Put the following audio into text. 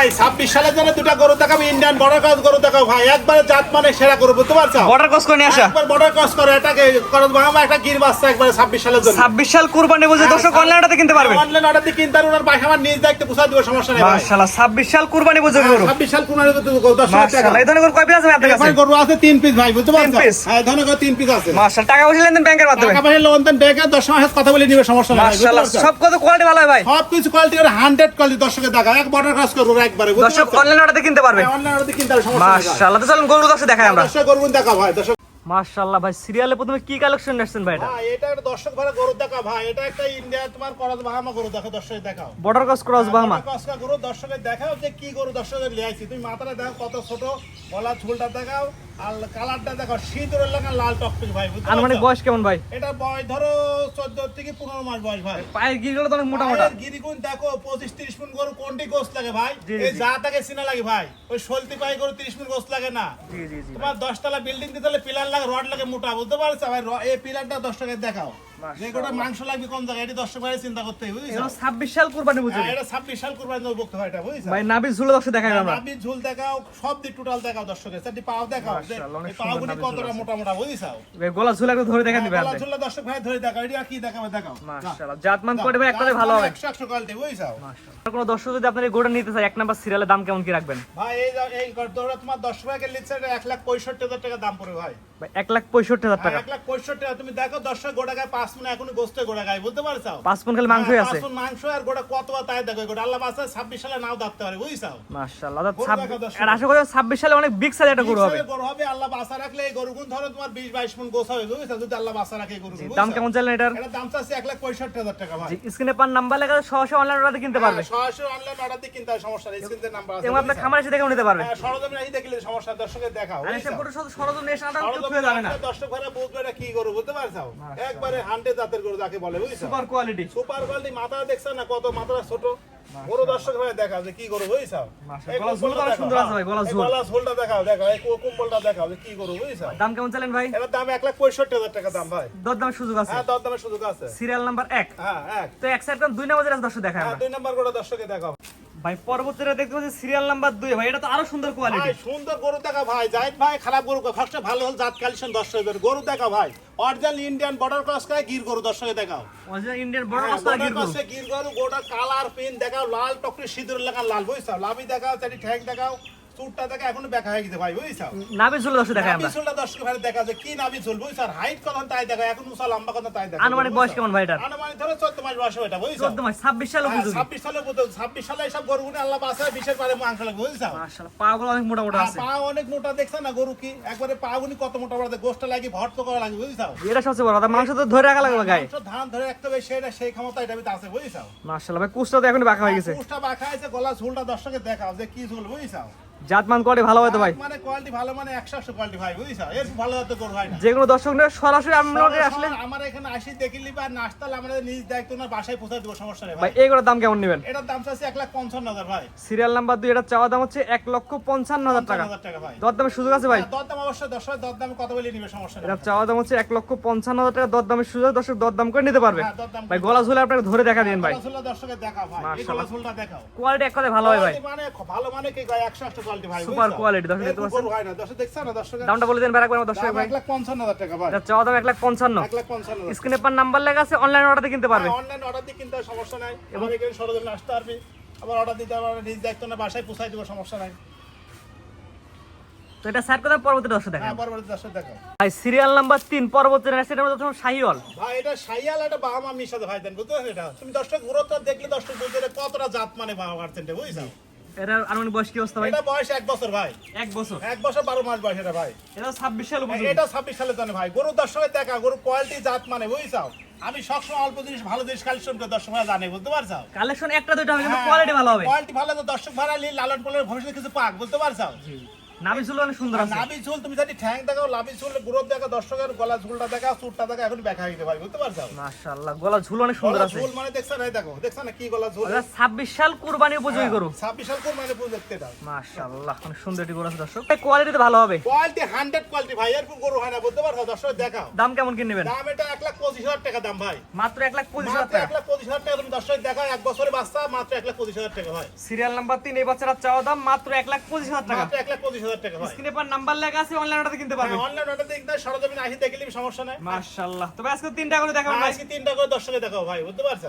ভাই ছাব্বিশ সালের জন্য দুটা গরু দেখাবো ইন্ডিয়ান বর্ডার ক্রস গরু দেখাবো। ভাই একবারে জাত মানে সেরা গরু বুঝতে পারছ? বর্ডার ক্রস করে আসা। একবার বর্ডার ক্রস করে এটাকে করজ ভাঙা একটা গির বাচ্চা একবারে ছাব্বিশ সালের জন্য। ছাব্বিশ সাল কুরবানি বুঝে দর্শক অনলাইনটাতে কিনতে পারবে অনলাইন অর্ডার কিনতে আর ওনার বাসা আমার নিজ দায়িত্বে পোষা দিব সমস্যা নেই মাশাআল্লাহ ছাব্বিশ সাল কুরবানি বুঝে গরু। ছাব্বিশ সাল কোন দশ মাশাআল্লাহ এই ধরনের গরু কয় পিস আছে আপনার কাছে? গরু আছে তিন পিস ভাই বুঝতে পারছ? piece? হ্যাঁ ধরনের গরু তিন পিস আছে। মাশাআল্লাহ টাকা পয়সা লেনদেন ব্যাংকের মাধ্যমে। টাকা পয়সা দশ মাস কথা বলে নিবে সমস্যা নেই মাশাআল্লাহ সব কত কোয়ালিটি ভালো হয় ভাই। সব কিছু কোয়ালিটি হান্ড্রেড কোয়ালিটি দর্শকের দেখা এক বর্ডার ক্রস করব একবারে দর্শক? অনলাইন অর্ডারতে কিনতে পারবে অনলাইন অর্ডার কিনতে ভাই। মাশাআল্লাহ তো চলুন গরু দর্শক দেখাই আমরা দর্শক গরু দেখা ভাই দর্শক মাশাআল্লাহ ভাই সিরিয়ালে প্রথমে কি কালেকশন আসছেন ভাই এটা? এটা একটা দর্শক ভাড়া গরু দেখা ভাই। এটা একটা ইন্ডিয়া তোমার করজ বাহামা গরু দেখো দর্শক দেখাও। বর্ডার ক্রস ক্রস বাহামা কসকা গরু দর্শকের দেখাও যে কি গরু দর্শকের লিয়াইছি তুমি মাথাটা দেখো কত ছোট গলা ঝুলটা দেখাও আর কালারটা দেখো শীতের লাগা লাল টকটক ভাই আনুমানিক বয়স কেমন ভাই? এটা বয়স ধরো চোদ্দ থেকে পনেরো মাস বয়স ভাই। পায়ের গিরগুলো তো অনেক মোটা মোটা। গিরিগুণ দেখো পঁচিশ তিরিশ মিনিট গরু কোনটি গোস লাগে ভাই? এই যা তাকে সিনা লাগে ভাই। ওই সলতি পায়ে গরু তিরিশ মিনিট গোস লাগে না। জি জি তোমার দশতলা বিল্ডিং দিতে হলে পিলার লাগে রড লাগে মোটা বুঝতে পারছ? আবার এই পিলারটা দশ টাকায় দেখাও। যে মাংস লাগবে কোন জায়গায় এটি দশ টাকা চিন্তা করতে হবে বুঝছ এগুলো ছাব্বিশ সাল কুরবানি বুঝে হ্যাঁ, এটা ছাব্বিশ সাল কুরবানি দেবো বক্তব্য এটা বুঝছ ভাই নাবির ঝুলে দর্শক দেখাই আমরা। নাবির ঝুল দেখাও সব দিক টোটাল দেখাও দর্শকের চারটি পাও দেখাও যে মাশাআল্লাহ, অনেক এই সুন্দর পাগুলি নাভির ঝুল কতটা মোটা মোটা বুঝছ ভাই গলা ঝুলে একটু ধরে দেখা দিবে গলা আপনি দর্শক ভাই ধরে দেখাও এটা কি দেখাবে দেখাও। মাশাআল্লাহ জাতমান করে ভাই একটাই ভালো হবে। একশো একশো কোয়ালিটি বুঝছ আর কোনো দর্শক যদি আপনার গরুটা নিতে চায় এক নাম্বার সিরিয়ালের দাম কেমন কি রাখবেন? ভাই এই এই দৌড়া তোমার টাকা লাখ পঁয়ষট্টি হাজার টাকা দাম পড়বে ভাই। ভাই এক লাখ পঁয়ষট্টি হাজার টাকা। এক লাখ পঁয়ষট্টি হাজার তুমি দেখো দর্শক গোটা গায়ে পাঁচ গোস্তে গোটা গায়ে বুঝতে পারছ পাঁচ পন খালি মাংসই হ্যাঁ, আছে। পাঁচ মাংস আর গোটা কত তাই দেখো গোটা আল্লাহ বাসা সালে নাও পারে বুঝছ মাশাআল্লাহ দেখা আর আশা করি ছাব্বিশ সালে অনেক বিগ সাইজ একটা গরু হবে। গরু হবে আল্লাহ বাসা রাখলে এই গরু গুণ ধরো তোমার মন গোছ হবে যদি আল্লাহ বাসা রাখে গরু দাম কেমন চাইলেন এটার? এটা দাম চাচ্ছে এক লাখ পঁয়ষট্টি হাজার টাকা ভাই। স্ক্রিনে পান নাম্বার লেখা সরাসরি অনলাইন অর্ডার কিনতে পারবে। হ্যাঁ, সরাসরি অনলাইন অর্ডার দিয়ে কিনতে সমস্যা নেই স্ক্রিনে নাম্বার আছে এবং? খামার এসে দেখেও নিতে পারবে হ্যাঁ, সরজমিন এই দেখলে সমস্যা দর্শকের দেখাও আর এসে নিয়ে এসে সরজমিন যাবে না। দর্শক এটা কি গরু বুঝতে পারছ? একবারে হান্ডে জাতের গরু যাকে বলে বুঝছ? সুপার কোয়ালিটি সুপার কোয়ালিটি মাথা দেখছ না কত মাথাটা ছোট? গরু দর্শক ভাই দেখাও যে কি গরু বুঝছ? গলা ঝুলটা কম্বলটা সুন্দর আছে ভাই, গলা ঝুল। গলা ঝুলটা দেখাও দেখাও। এই কুম্বলটা দেখাও যে কি গরু বুঝছ? দাম কেমন চাইলেন ভাই? এটার দাম এক লাখ পঁয়ষট্টি হাজার টাকা দাম ভাই। দর দামের সুযোগ আছে। হ্যাঁ দর দামের সুযোগ আছে। সিরিয়াল নাম্বার এক। হ্যাঁ এক। তো এক সাইড দুই নাম্বার যেটা দর্শক দেখায় হ্যাঁ দুই নাম্বার গরু দর্শকে দেখাও। ভাই পরবর্তীটা দেখতে পাচ্ছি সিরিয়াল নাম্বার দুই ভাই এটা তো আরও সুন্দর কোয়ালিটি ভাই সুন্দর গরু দেখা ভাই। জাহিদ ভাই খারাপ গরু ফার্স্ট ভালো হল জাত কালেকশন দর্শকের গরু দেখা ভাই। অরিজিনাল ইন্ডিয়ান বর্ডার ক্রস করে গির গরু দর্শকে দেখাও। অরিজিনাল ইন্ডিয়ান বর্ডার ক্রস করে গির গরু। গির গরু গোটা কালার পিন দেখাও লাল টকটি সিঁদুর লাগা লাল বুঝছ? লাভি দেখাও চারি ঠ্যাং দেখাও। চুটটা দেখা এখনও দেখা হয়ে গেছে ভাই বুঝছ? ঝুলে দর্শক আমরা। চুলটা দর্শক ভাই দেখা যায় কি নাভি বুঝছ? আর হাইট কত তাই দেখা এখন উঁচা লম্বা কত তাই দেখা। আনুমানিক বয়স কেমন ভাই এটার? আনুমানিক ধরো চোদ্দ মাস বয়স এটা বুঝছ? চোদ্দ মাস ছাব্বিশ সাল হ্যাঁ, উপযোগী। ছাব্বিশ সালে পর্যন্ত ছাব্বিশ সালে এইসব গরু গুনে আল্লাহ বিশের পারে মাংস লাগবে বুঝছ? মাশাআল্লাহ পা গুলো অনেক মোটা মোটা আছে। পা অনেক মোটা দেখছ না গরু কি? একবারে পা গুনি কত মোটা মোটা গোষ্ঠ লাগি ভর্ত করা লাগে বুঝছ? এটা সবচেয়ে বড় কথা মাংস তো ধরে রাখা লাগবে গায়ে ধান ধরে রাখতে হবে সেটা সেই ক্ষমতা এটা আছে বুঝছ? মাশাআল্লাহ ভাই কুচটা তো এখন বাঁকা হয়ে গেছে। পুষ্টা বাখা আছে গলা ঝুলটা দর্শকে দেখাও যে কি ঝুল বুঝছ? জাতমান করে ভালো হয় তো ভাই? মানে কোয়ালিটি ভালো মানে একশো একশো কোয়ালিটি ভাই বুঝছ? এর ভালো গরু হয় না। যে কোনো দর্শক নিয়ে সরাসরি আসলে আমার এখানে আসি দেখিলি বা নাস্তাল আমাদের নিজ দায়িত্ব না বাসায় পৌঁছে দেবো সমস্যা নেই ভাই ভাই। এইগুলোর দাম কেমন নেবেন? এটার দাম চাচ্ছি ভাই। সিরিয়াল নাম্বার দুই এটা চাওয়া দাম হচ্ছে এক লক্ষ পঞ্চান্ন হাজার টাকা। হাজার টাকা ভাই। দর দামের সুযোগ আছে ভাই? দর দাম অবশ্যই দশ দর দামে কত বলে নিবে সমস্যা নেই এটা চাওয়া দাম হচ্ছে টাকা দর দামের সুযোগ দর্শক দর দাম করে নিতে পারবে। হ্যাঁ, ভাই গলা ঝুলে আপনাকে ধরে দেখা দিন ভাই। গলা ঝুলটা দর্শকের দেখাও ভাই এই। গলা ঝুলটা দেখাও। কোয়ালিটি এক কথায় ভালো হয় ভাই। মানে ভালো মানে কি ভাই? একশো একশো কোয়ালিটি ভাই Super বুঝছ? দর্শক দেখতে পাচ্ছেন? হয় না দর্শক না? দামটা বলে দেন ভাই একবার আমার দর্শক ভাই। টাকা ভাই এটা চাওয়া দাম এক লাখ পঞ্চান্ন। এক লাখ পঞ্চান্ন হাজার। স্ক্রিনে পার নাম্বার লেখা আছে অনলাইন অর্ডার কিনতে পারবে। অনলাইন অর্ডার দিয়ে কিনতে সমস্যা নাই। এবং এখানে সরজমিন আসতে পারবি। আবার অর্ডার দিতে আবার নিজ দায়িত্ব না বাসায় পৌঁছাই দিব সমস্যা নাই। তো এটা স্যার কথা পরবর্তী দর্শক দেখেন হ্যাঁ দর্শক দেখো ভাই সিরিয়াল নাম্বার তিন পরবর্তী সেটা হচ্ছে শাহিওয়াল। ভাই এটা সাইয়াল একটা বাহামা মিশাতে ভাই দেন বুঝতে এটা? তুমি দশটা গুরুত্ব দেখলে দশটা বুঝতে কতটা জাত মানে বাবা পার্সেন্টে বুঝছ? এটার আনুমানিক বয়স কি অবস্থা ভাই? এটা বয়স এক বছর ভাই। এক বছর? এক বছর বারো মাস বয়স এটা ভাই। এটা ছাব্বিশ সালে এটা ছাব্বিশ সালে জানে ভাই। গরু দর্শকের দেখা গরু কোয়ালিটি জাত মানে বুঝছ আমি সবসময় অল্প জিনিস ভালো জিনিস কালেকশন করে দর্শক ভাই জানে বুঝতে পারছ কালেকশন একটা দুটো হবে কিন্তু কোয়ালিটি ভালো হবে। কোয়ালিটি ভালো তো দর্শক ভাড়া লালন পালনের ভবিষ্যতে কিছু পাক বুঝতে পারছ নাভি অনেক সুন্দর আছে। নাভি তুমি যদি ঠ্যাং দেখাও গ্রোথ দেখাও দর্শকের গলা ঝুলটা এখন দেখা দিতে ভাই বুঝতে পারছ? মাশাআল্লাহ গলা ঝুল অনেক সুন্দর আছে। ঝুল মানে দেখছ না দেখো দেখছ না কি গলা ঝুল? আচ্ছা, ছাব্বিশ সাল কুরবানি উপযোগী হ্যাঁ। গরু। ছাব্বিশ সাল কোন মানে দেখতে দাও। মাশাআল্লাহ অনেক সুন্দর একটি গরু আছে দর্শক। কোয়ালিটিতে ভালো হবে। কোয়ালিটি হান্ড্রেড কোয়ালিটি ভাই এরকম গরু হয় না বুঝতে পারছ? দর্শক দেখাও। দাম কেমন কি নেবেন? দাম এটা এক লাখ পঁচিশ হাজার টাকা দাম ভাই। মাত্র এক লাখ পঁচিশ হাজার টাকা। এক লাখ পঁচিশ হাজার টাকা তুমি দর্শক দেখাও এক বছরের বাচ্চা মাত্র এক লাখ পঁচিশ হাজার টাকা ভাই। সিরিয়াল নাম্বার তিন এই বাচ্চাটার চাওয়া দাম মাত্র এক লাখ পঁচিশ হাজার টাকা। মাত্র এক লাখ পঁচিশ হাজার টাকা ভাই। স্ক্রিনে পার নাম্বার লেখা আছে অনলাইন অর্ডার কিনতে পারবেন। অনলাইন অর্ডার দেখতে সরজমিন আসি দেখলে সমস্যা নাই। মাশাআল্লাহ। তবে আজকে তিনটা করে দেখো ভাই। আজকে তিনটা করে দর্শকে দেখো ভাই বুঝতে পারছ